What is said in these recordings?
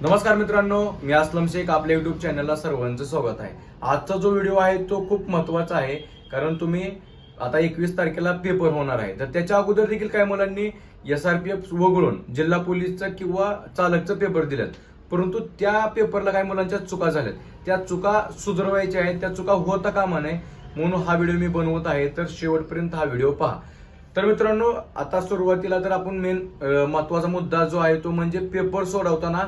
नमस्कार मित्रांनो मी असलम शेख आपल्या युट्यूब चॅनलला सर्वांचं स्वागत आहे. आजचा जो व्हिडिओ आहे तो खूप महत्त्वाचा आहे कारण तुम्ही आता एकवीस तारखेला पेपर होणार आहे. तर त्याच्या अगोदर देखील काही मुलांनी एस आर पी एफ वगळून जिल्हा पोलीसचा किंवा चालकचा पेपर दिलेत. परंतु त्या पेपरला काही मुलांच्या चुका झाल्यात. त्या चुका सुधरवायच्या आहेत त्या चुका होता कामा नये म्हणून हा व्हिडिओ मी बनवत आहे. तर शेवटपर्यंत हा व्हिडिओ पहा. तर मित्रांनो आता सुरुवातीला तर आपण मेन महत्त्वाचा मुद्दा जो आहे तो म्हणजे पेपर सोडवताना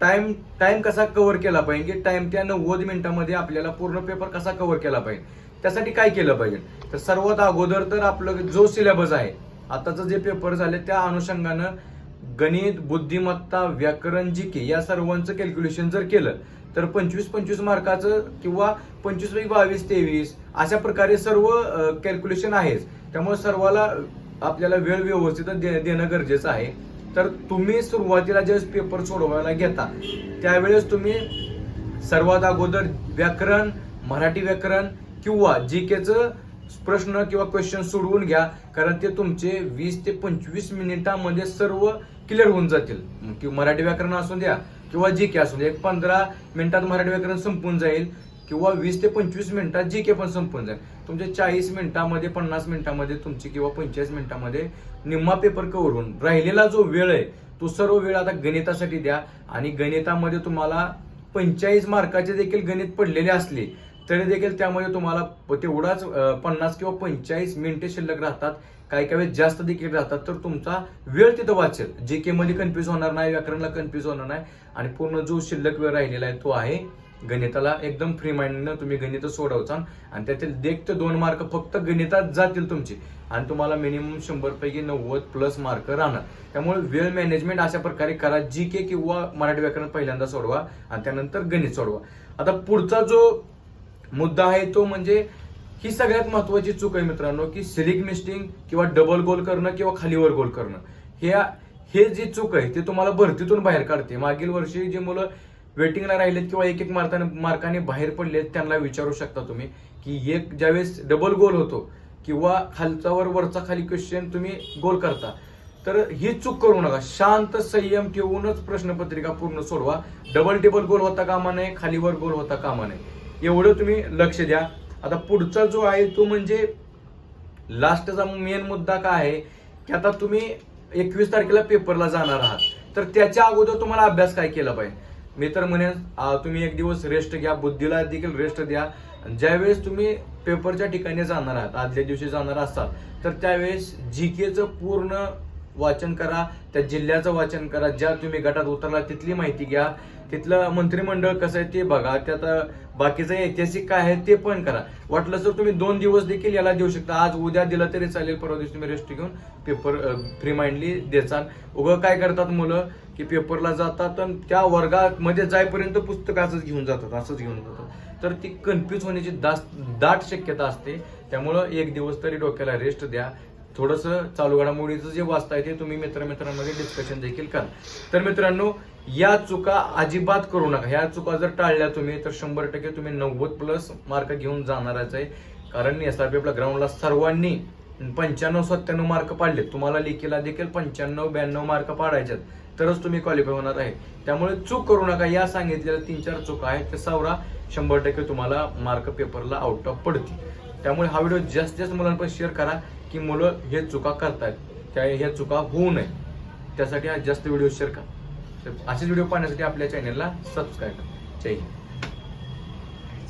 टाइम टाइम कसा कव्हर केला पाहिजे? की टाइम त्या नव्वद मिनिटामध्ये आपल्याला पूर्ण पेपर कसा कव्हर केला पाहिजे? त्यासाठी काय केलं पाहिजे? तर सर्वात अगोदर तर आपलं जो सिलेबस आहे आताचं जे पेपर झाले त्या अनुषंगानं गणित बुद्धिमत्ता व्याकरण जी के या सर्वांचं कॅल्क्युलेशन जर केलं तर पंचवीस पंचवीस मार्काचं किंवा पंचवीस पैकी बावीस तेवीस अशा प्रकारे सर्व कॅल्क्युलेशन आहेच. त्यामुळे सर्वाला आपल्याला वेळ व्यवस्थित दे- देणं गरजेचं आहे. तर तुम्ही सुरुवातीला ज्यावेळेस पेपर सोडवायला घेता त्यावेळेस तुम्ही सर्वात अगोदर व्याकरण मराठी व्याकरण किंवा जी केचं प्रश्न किंवा क्वेश्चन सोडवून घ्या कारण ते तुमचे वीस ते पंचवीस मिनिटांमध्ये सर्व क्लिअर होऊन जातील. किंवा मराठी व्याकरण असू द्या किंवा जी के असू द्या एक पंधरा मिनिटात मराठी व्याकरण संपून जाईल. किंवा वीस ते पंचवीस मिनिटात जी के पण संपून जाईल. तुमचे चाळीस मिनिटामध्ये पन्नास मिनिटामध्ये तुमची किंवा पंचेचाळीस मिनिटामध्ये निम्मा पेपर कव्हर होऊन राहिलेला जो वेळ आहे तो सर्व वेळ आता गणितासाठी द्या. आणि गणितामध्ये तुम्हाला पंचेचाळीस मार्काचे देखील गणित पडलेले असले तरी देखील त्यामध्ये तुम्हाला तेवढाच पन्नास किंवा पंचेचाळीस मिनिटे शिल्लक राहतात. काही काही वेळेस जास्त देखील राहतात. तर तुमचा वेळ तिथं वाचेल. जे के मध्ये कन्फ्युज होणार नाही व्याकरणला कन्फ्युज होणार नाही. आणि पूर्ण जो शिल्लक वेळ राहिलेला आहे तो आहे गणिताला एकदम फ्री माइंडनं तुम्ही गणित सोडवचा आणि त्यातील देख ते दोन मार्क फक्त गणितात जातील तुमचे. आणि तुम्हाला मिनिमम शंभर पैकी नव्वद प्लस मार्क राहणार. त्यामुळे वेळ मॅनेजमेंट अशा प्रकारे करा जी के किंवा मराठी व्याकरण पहिल्यांदा सोडवा आणि त्यानंतर गणित सोडवा. आता पुढचा जो मुद्दा आहे तो म्हणजे ही सगळ्यात महत्वाची चूक आहे मित्रांनो की सिलिक मिस्टिंग किंवा डबल गोल करणं किंवा खालीवर गोल करणं. हे हे जी चूक आहे ते तुम्हाला भरतीतून बाहेर काढते. मागील वर्षी जे मुलं वेटिंगला राहिलेत किंवा एक एक मार्काने मार्काने बाहेर पडलेत त्यांना विचारू शकता तुम्ही की एक ज्यावेळेस डबल गोल होतो किंवा खालचावर वरचा खाली क्वेश्चन तुम्ही गोल करता. तर ही चूक करू नका. शांत संयम ठेवूनच प्रश्नपत्रिका पूर्ण सोडवा. डबल टेबल गोल होता कामा नये खालीवर गोल होता कामा नये. एवढं तुम्ही लक्ष द्या. आता पुढचा जो आहे तो म्हणजे लास्टचा मेन मुद्दा काय आहे? की आता तुम्ही एकवीस तारखेला पेपरला जाणार आहात. तर त्याच्या अगोदर तुम्हाला अभ्यास काय केला पाहिजे? मी तर म्हणेन तुम्ही एक दिवस रेस्ट घ्या बुद्धीला देखील रेस्ट द्या. ज्यावेळेस तुम्ही पेपरच्या ठिकाणी जाणार आहात आदल्या दिवशी जाणार असाल तर त्यावेळेस जी केचं पूर्ण वाचन करा त्या जिल्ह्याचं वाचन करा. ज्या तुम्ही गटात उतरला तिथली माहिती घ्या. तिथलं मंत्रिमंडळ कसं आहे ते बघा. त्यात बाकीचं ऐतिहासिक काय आहे ते पण करा. वाटलं तर तुम्ही दोन दिवस देखील याला देऊ शकता. आज उद्या दिलं तरी चालेल परवा दिवशी तुम्ही रेस्ट घेऊन पेपर फ्री माइंडली देचाल. उगं काय करतात मुलं? की पेपरला जातात आणि त्या वर्गामध्ये जाईपर्यंत पुस्तक असंच घेऊन जातात असंच घेऊन जातात. तर ती कन्फ्यूज होण्याची दास दाट शक्यता असते. त्यामुळं एक दिवस तरी डोक्याला रेस्ट द्या. थोडंसं चालू घडामोडीचं जे वाचताय ते तुम्ही मित्रमित्रांमध्ये डिस्कशन देखील करा. तर मित्रांनो या चुका अजिबात करू नका. ह्या चुका जर टाळल्या तुम्ही तर शंभर टक्के तुम्ही नव्वद प्लस मार्क घेऊन जाणारच आहे. कारण एस आर पी एफला ग्राउंडला सर्वांनी पंच्याण्णव सत्त्याण्णव मार्क पाडले तुम्हाला लेखीला देखील पंच्याण्णव ब्याण्णव मार्क पाडायच्यात तरच तुम्ही क्वालिफाय होणार आहे. त्यामुळे चूक करू नका. या सांगितलेल्या तीन चार चुका आहेत ते सावरा शंभर टक्के तुम्हाला मार्क पेपरला आउट ऑफ पडतील. त्यामुळे हा व्हिडिओ जास्तीत जास्त मुलांपर्यंत शेअर करा की मुलं हे चुका करतात त्या ह्या चुका होऊ नये त्यासाठी हा जास्त व्हिडिओ शेअर करा. तर असेच व्हिडिओ पाहण्यासाठी आपल्या चॅनलला सबस्क्राईब करा. जय हिंद.